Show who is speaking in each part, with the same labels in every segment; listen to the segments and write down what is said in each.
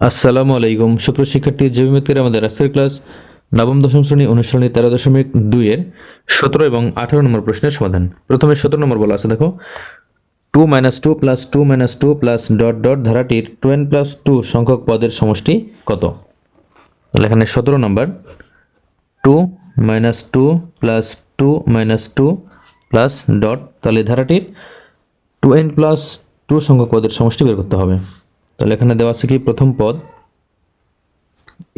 Speaker 1: আসসালামু আলাইকুম। সুপ্রিয় শিক্ষার্থী জৈবিমিত্রের আমাদের আজকের ক্লাস নবম, দশম শ্রেণি অনুশীলনী তেরো দশমিক দুইয়ের সতেরো এবং আঠারো নম্বর প্রশ্নের সমাধান। প্রথমে সতেরো নম্বর বলা আছে, দেখো। Two minus two plus two minus two plus dot dot ধারাটির two N plus two সংখ্যক পদের সমষ্টি কত? তাহলে এখানে সতেরো নম্বর। Two minus two plus two minus two plus dot, তাহলে ধারাটির টু এন প্লাস টু সংখ্যক পদের সমষ্টি বের করতে হবে। তাহলে এখানে দেওয়া আছে কি? প্রথম পদ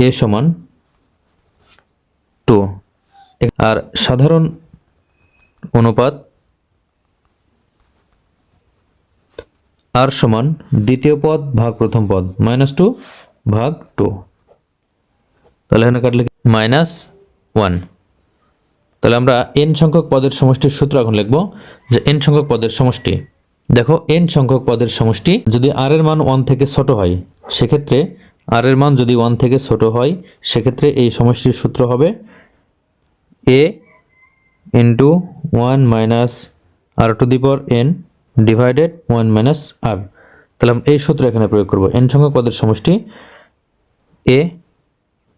Speaker 1: এ সমান টু। আর সাধারণ অনুপাত আর সমান দ্বিতীয় পদ ভাগ প্রথম পদ মাইনাস টু ভাগ টু। তাহলে এখানে কাটলে মাইনাস ওয়ান। তাহলে আমরা এন সংখ্যক পদের সমষ্টির সূত্র এখন লিখব যে এন সংখ্যক পদের সমষ্টি দেখো এন সংখ্যক পদের সমষ্টি যদি আর এর মান ওয়ান থেকে ছোট হয়, সেক্ষেত্রে আর এর মান যদি ওয়ান থেকে ছোট হয়, সেক্ষেত্রে এই সমষ্টির সূত্র হবে a into one minus r to the power n divided one minus r তাহলে আমরা এই সূত্র এখানে প্রয়োগ করব। এন সংখ্যক পদের সমষ্টি a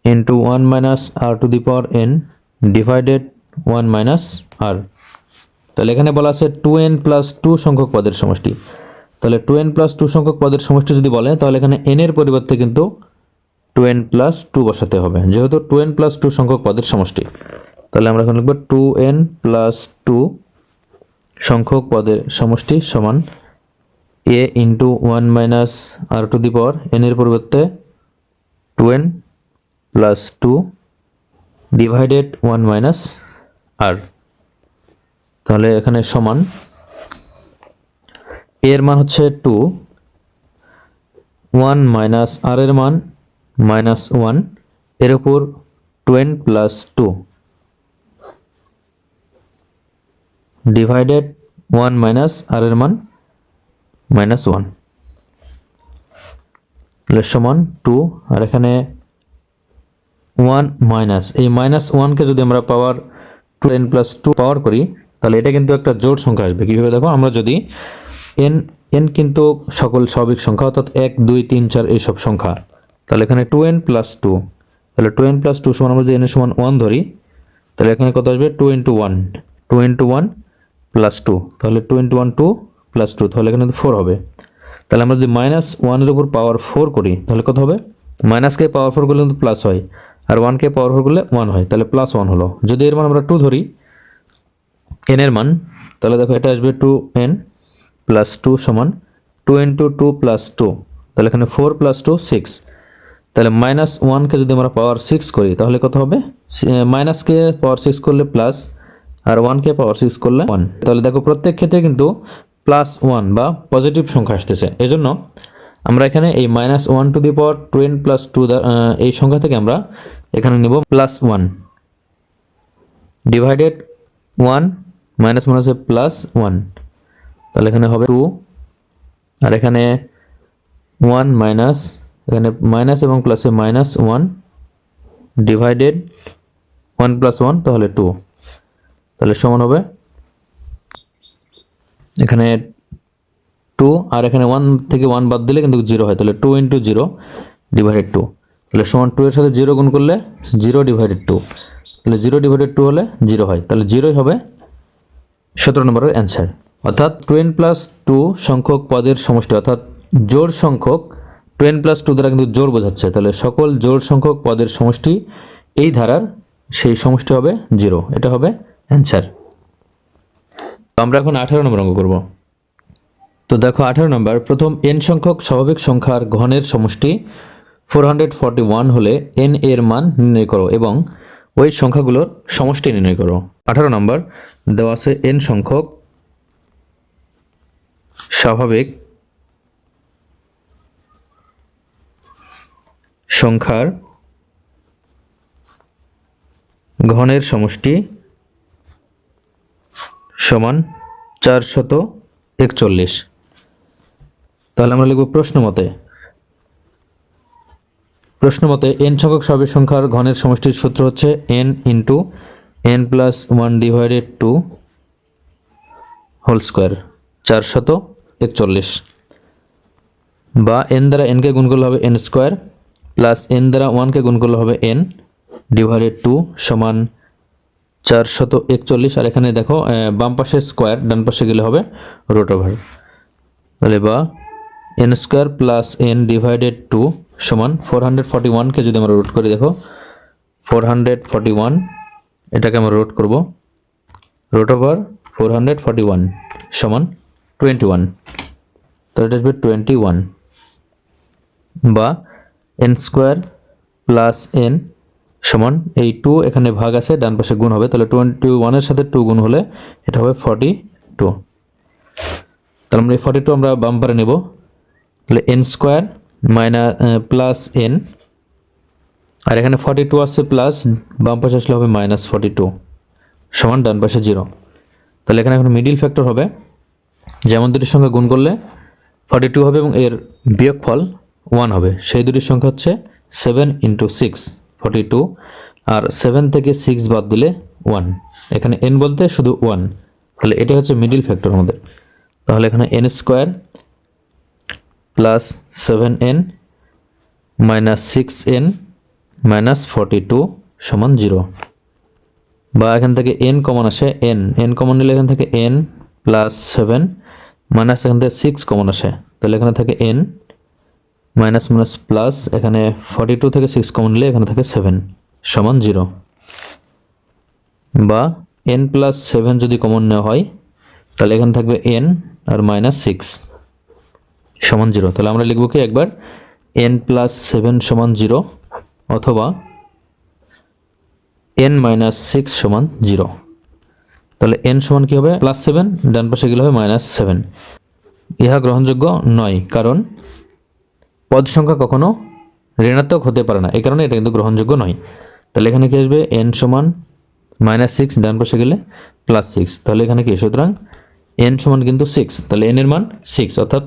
Speaker 1: into one minus r to the power n divided one minus r তাহলে এখানে বলা আছে টু এন প্লাস টু সংখ্যক পদের সমষ্টি। তাহলে টু এন প্লাস টু সংখ্যক পদের সমষ্টি যদি বলে, তাহলে এখানে এন এর পরিবর্তে কিন্তু টু এন প্লাস টু বসাতে হবে, যেহেতু টু এন প্লাস টু সংখ্যক পদের সমষ্টি। তাহলে আমরা এখন লিখব টু এন প্লাস টু সংখ্যক পদের সমষ্টি সমান a into one minus r to the power n এর পরিবর্তে two n plus two divided one minus r তাহলে এখানে সমান। এর মান হচ্ছে টু ওয়ান মাইনাস আর এর মান মাইনাস ওয়ানের উপর two n plus two divided one minus r এর মান মাইনাস ওয়ান তাহলে সমান টু আর এখানে ওয়ান মাইনাস এই মাইনাস ওয়ানকে যদি আমরা power two n plus two power করি তাহলে এটা কিন্তু একটা জোড় সংখ্যা আসবে। কীভাবে দেখো, আমরা যদি এন এন কিন্তু সকল স্বাভাবিক সংখ্যা, অর্থাৎ এক, দুই, তিন, চার এইসব সংখ্যা, তাহলে এখানে টু এন প্লাস টু তাহলে টু এন প্লাস টু সমান আমরা যদি এন সমান ওয়ান ধরি, তাহলে এখানে কত আসবে? Two into one two into one plus two তাহলে two into one two plus two তাহলে এখানে ফোর হবে। তাহলে আমরা যদি মাইনাস ওয়ানের উপর পাওয়ার ফোর করি, তাহলে কত হবে? মাইনাসকে পাওয়ার ফোর করলে কিন্তু প্লাস হয়, আর ওয়ানকে পাওয়ার ফোর করলে ওয়ান হয়, তাহলে প্লাস ওয়ান হলো। যদি এর মান আমরা টু ধরি এন এর মান, তাহলে দেখো এটা আসবে টু এন প্লাস টু সমান two into two plus two তাহলে এখানে ফোর প্লাস টু সিক্স তাহলে মাইনাস ওয়ানকে যদি আমরা পাওয়ার সিক্স করি, তাহলে কত হবে? মাইনাসকে পাওয়ার সিক্স করলে প্লাস আর ওয়ানকে পাওয়ার সিক্স করলে ওয়ান তাহলে দেখো প্রত্যেক ক্ষেত্রে কিন্তু প্লাস ওয়ান বা পজিটিভ সংখ্যা আসতেছে। এজন্য আমরা এখানে এই minus one to the power two n plus two এই সংখ্যা থেকে আমরা এখানে নেব plus one divided one minus মাইনাসে প্লাস ওয়ান। তাহলে এখানে হবে টু। আর এখানে ওয়ান মাইনাস, এখানে মাইনাস এবং প্লাসে minus one divided one plus one, তাহলে টু। তাহলে সমান হবে এখানে টু, আর এখানে ওয়ান থেকে ওয়ান বাদ দিলে কিন্তু জিরো হয়। তাহলে two into zero divided two. তাহলে সমান টু এর সাথে জিরো গুণ করলে জিরো ডিভাইডেড টু। তাহলে জিরো ডিভাইডেড টু হলে জিরো হয়। তাহলে জিরোই হবে সতেরো নম্বরের অ্যান্সার অর্থাৎ টুয়েন প্লাস টু সংখ্যক পদের সমষ্টি, অর্থাৎ জোর সংখ্যক টুয়েন প্লাস টু দ্বারা কিন্তু জোর বোঝাচ্ছে। তাহলে সকল জোর সংখ্যক পদের সমষ্টি এই ধারার সেই সমষ্টি হবে জিরো এটা হবে অ্যান্সার আমরা এখন আঠারো নম্বর অঙ্ক করব। তো দেখো আঠারো নম্বর, প্রথম এন সংখ্যক স্বাভাবিক সংখ্যার ঘনের সমষ্টি ফোর হান্ড্রেড ফর্টি ওয়ান হলে এন এর মান নির্ণয় করো এবং ওই সংখ্যাগুলোর সমষ্টি নির্ণয় করো। আঠারো নম্বর দেওয়া আছে এন সংখ্যক। স্বাভাবিক সংখ্যার ঘনের সমষ্টি সমান চারশত একচল্লিশ। তাহলে আমরা লিখব প্রশ্ন মতে। প্রশ্ন মতে এন সংখ্যক স্বাভাবিক সংখ্যার ঘনের সমষ্টির সূত্র হচ্ছে n into n plus one divided two whole square চারশত একচল্লিশ। বা এন দ্বারা এনকে গুণ করলে হবে এন স্কোয়ার প্লাস এন দ্বারা ওয়ানকে গুণ করলে হবে এন ডিভাইডেড টু সমান চারশত একচল্লিশ। আর এখানে দেখো বাম পাশে স্কোয়ার ডান পাশে গেলে হবে রোট ওভার তাহলে বা n square plus n divided two সমান ফোর হান্ড্রেড ফর্টি ওয়ানকে যদি আমরা রোট করি, দেখো ফোর হান্ড্রেড ফর্টি ওয়ান এটাকে আমরা রোট করব। Root over four hundred forty one সমান টোয়েন্টি ওয়ান তো এটা আসবে টোয়েন্টি ওয়ান বা এন স্কোয়ার প্লাস এন সমান এই টু এখানে ভাগ আছে, ডান পাশে গুণ হবে। তাহলে টোয়েন্টি ওয়ানের সাথে টু গুণ হলে এটা হবে ফর্টি টু তাহলে আমরা এই ফর্টি টু আমরা বাম পারে নেব। তাহলে n square minus plus n আর এখানে ফর্টি টু আসছে প্লাস বাম পাশে আসলে হবে মাইনাস ফর্টি টু সমান ডান পাশে জিরো তাহলে এখানে এখন মিডিল ফ্যাক্টর হবে। যেমন দুটির সঙ্গে গুণ করলে ফর্টি টু হবে এবং এর বিয়োগফল ওয়ান হবে। সেই দুটির সংখ্যা হচ্ছে seven into six forty two আর সেভেন থেকে সিক্স বাদ দিলে ওয়ান এখানে এন বলতে শুধু ওয়ান তাহলে এটা হচ্ছে মিডিল ফ্যাক্টর আমাদের। তাহলে এখানে n square plus seven n minus six n minus forty two সমান জিরো বা এখান থেকে এন কমন আসে এন এন কমন নিলে এখান থেকে এন প্লাস সেভেন মাইনাস এখান থেকে সিক্স কমন আসে। তাহলে এখানে থাকে এন মাইনাস মাইনাস প্লাস এখানে ফর্টি টু থেকে সিক্স কমন নিলে এখানে থাকে সেভেন সমান জিরো বা এন প্লাস সেভেন যদি কমন নেওয়া হয়, তাহলে এখানে থাকবে এন আর মাইনাস সিক্স সমান জিরো তাহলে আমরা লিখব কি একবার? এন প্লাস সেভেন সমান জিরো অথবা এন মাইনাস সিক্স সমান জিরো তাহলে এন সমান কী হবে? প্লাস সেভেন ডান পাশে গেলে হবে মাইনাস সেভেন ইহা গ্রহণযোগ্য নয়, কারণ পদ সংখ্যা কখনো ঋণাত্মক হতে পারে না। এই কারণে এটা কিন্তু গ্রহণযোগ্য নয়। তাহলে এখানে কি আসবে? এন সমান মাইনাস সিক্স ডান পাশে গেলে প্লাস সিক্স তাহলে এখানে কি? সুতরাং এন সমান কিন্তু সিক্স তাহলে এন এর মান সিক্স অর্থাৎ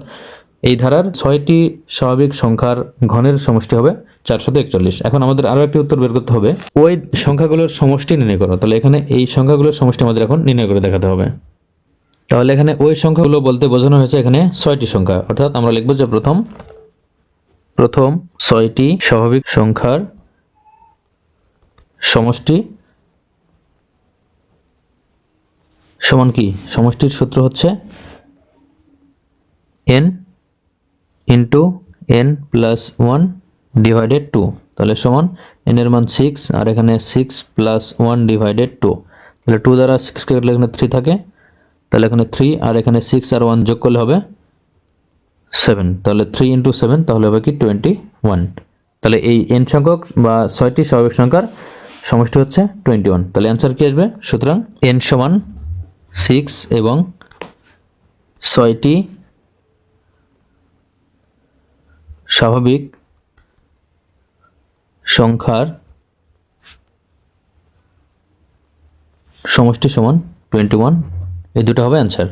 Speaker 1: এই ধারার ছয়টি স্বাভাবিক সংখ্যার ঘনের সমষ্টি হবে চারশত একচল্লিশ। এখন আমাদের আরও একটি উত্তর বের করতে হবে। ওই সংখ্যাগুলোর সমষ্টি নির্ণয় করো। তাহলে এখানে এই সংখ্যাগুলোর সমষ্টি আমাদের এখন নির্ণয় করে দেখাতে হবে। তাহলে এখানে ওই সংখ্যাগুলো বলতে বোঝানো হয়েছে এখানে ছয়টি সংখ্যা। অর্থাৎ আমরা লিখব যে প্রথম প্রথম ছয়টি স্বাভাবিক সংখ্যার সমষ্টি সমান কি? সমষ্টির সূত্র হচ্ছে n into n plus one divided two তাহলে সমান এন এর মান সিক্স আর এখানে six plus one divided two তাহলে টু দ্বারা সিক্সকে কাটলে এখানে থ্রি থাকে। তাহলে এখানে থ্রি আর এখানে সিক্স আর ওয়ান যোগ করলে হবে সেভেন তাহলে থ্রি ইন্টু সেভেন তাহলে হবে কি টোয়েন্টি ওয়ান তাহলে এই এন সংখ্যক বা ছয়টি স্বাভাবিক সংখ্যার সমষ্টি হচ্ছে টোয়েন্টি ওয়ান তাহলে অ্যান্সার কি আসবে? সুতরাং এন সমান সিক্স এবং ছয়টি স্বাভাবিক সংখ্যার সমষ্টি সমান টোয়েন্টি ওয়ান এই দুটো হবে অ্যান্সার